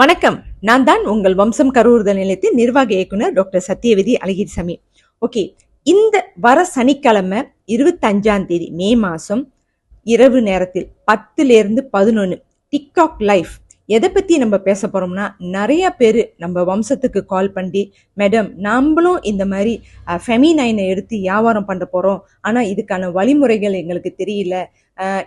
வணக்கம். நான் தான் உங்கள் வம்சம் கரூர்தல் நிலையத்தின் நிர்வாக இயக்குனர் டாக்டர் சத்யவதி அழகிரிசாமி. ஓகே இந்த வர சனிக்கிழமை இருபத்தஞ்சாம் தேதி மே மாதம் இரவு நேரத்தில் பத்துலேருந்து பதினொன்று டிக்டாக் லைஃப் எதை பற்றி நம்ம பேச போகிறோம்னா நிறைய பேர் நம்ம வம்சத்துக்கு கால் பண்ணி மேடம் நம்மளும் இந்த மாதிரி ஃபெமினைனை எடுத்து வியாபாரம் பண்ண போகிறோம் ஆனால் இதுக்கான வழிமுறைகள் எங்களுக்கு தெரியல.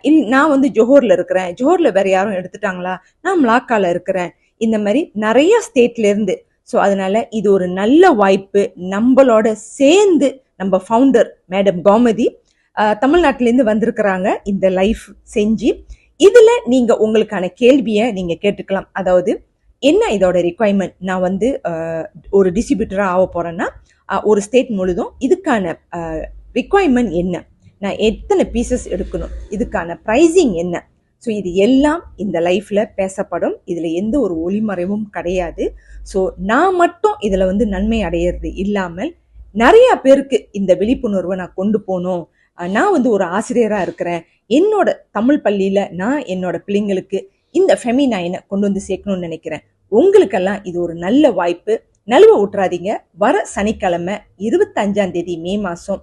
இல் நான் வந்து ஜோஹூரில் இருக்கிறேன். ஜோஹூரில் வேறு யாரும் எடுத்துட்டாங்களா? நான் மலாக்கால இருக்கிறேன். இந்த மாதிரி நிறைய ஸ்டேட்லேருந்து ஸோ அதனால இது ஒரு நல்ல வாய்ப்பு. நம்மளோட சேர்ந்து நம்ம ஃபவுண்டர் மேடம் கோமதி தமிழ்நாட்டிலேருந்து வந்திருக்கிறாங்க. இந்த லைஃப் செஞ்சு. இதில் நீங்கள் உங்களுக்கான கேள்வியை நீங்கள் கேட்டுக்கலாம். அதாவது என்ன இதோட ரிக்குவயர்மெண்ட் நான் வந்து ஒரு டிஸ்ட்ரிபியூட்டராக ஆக போகிறேன்னா ஒரு ஸ்டேட் முழுதும் இதுக்கான ரிக்குவயர்மெண்ட் என்ன? நான் எத்தனை பீசஸ் எடுக்கணும்? இதுக்கான ப்ரைஸிங் என்ன? ஸோ இது எல்லாம் இந்த லைஃப்பில் பேசப்படும். இதில் எந்த ஒரு ஒளிமறைவும் கிடையாது. ஸோ நான் மட்டும் இதில் வந்து நன்மை அடையிறது இல்லாமல் நிறையா பேருக்கு இந்த விழிப்புணர்வை நான் கொண்டு போகணும். நான் வந்து ஒரு ஆசிரியராக இருக்கிறேன். என்னோட தமிழ் பள்ளியில் நான் என்னோட பிள்ளைங்களுக்கு இந்த ஃபெமினைனை கொண்டு வந்து சேர்க்கணும்னு நினைக்கிறேன். உங்களுக்கெல்லாம் இது ஒரு நல்ல வாய்ப்பு. நழுவ விட்டுறாதீங்க. வர சனிக்கிழமை இருபத்தஞ்சாம் தேதி மே மாதம்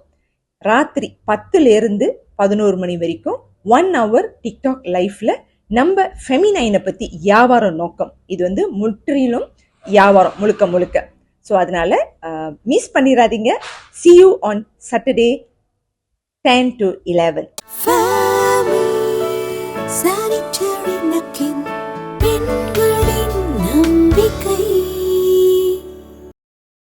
ராத்திரி பத்துலேருந்து பதினோரு மணி வரைக்கும் ஒன் ஹவர் டிக்டாக் லைஃப்பில் நம்ம ஃபெமினைனை பற்றி வியாபாரம் நோக்கம். இது வந்து முற்றிலும் வியாபாரம் முழுக்க முழுக்க. ஸோ அதனால் மிஸ் பண்ணிடாதீங்க see you on Saturday ten to eleven sanitary napkin, pin